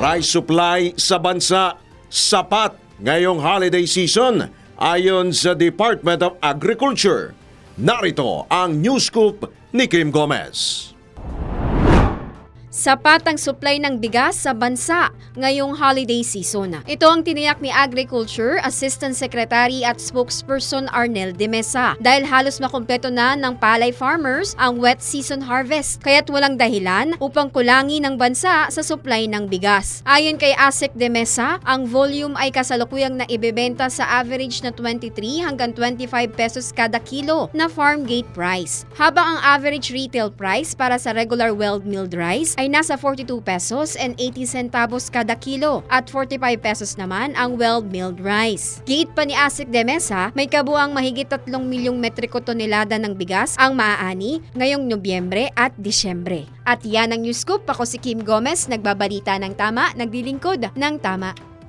Rice supply sa bansa sapat ngayong holiday season ayon sa Department of Agriculture. Narito ang news scoop ni Kim Gomez. Sapat ang supply ng bigas sa bansa ngayong holiday season. Ito ang tiniyak ni Agriculture Assistant Secretary at Spokesperson Arnel de Mesa dahil halos makumpleto na ng palay farmers ang wet season harvest kaya't walang dahilan upang kulangin ng bansa sa supply ng bigas. Ayon kay Asek de Mesa, ang volume ay kasalukuyang na ibebenta sa average na 23 hanggang 25 pesos kada kilo na farm gate price. Habang ang average retail price para sa regular well milled rice ay nasa 42 pesos and 80 centavos kada kilo at 45 pesos naman ang well milled rice. Gate pa ni Asik de Mesa, may kabuang mahigit 3 milyong metriko tonelada ng bigas ang maaani ngayong Nobyembre at Disyembre. At yan ang news scoop. Ako si Kim Gomez, nagbabalita ng tama, naglilingkod ng tama.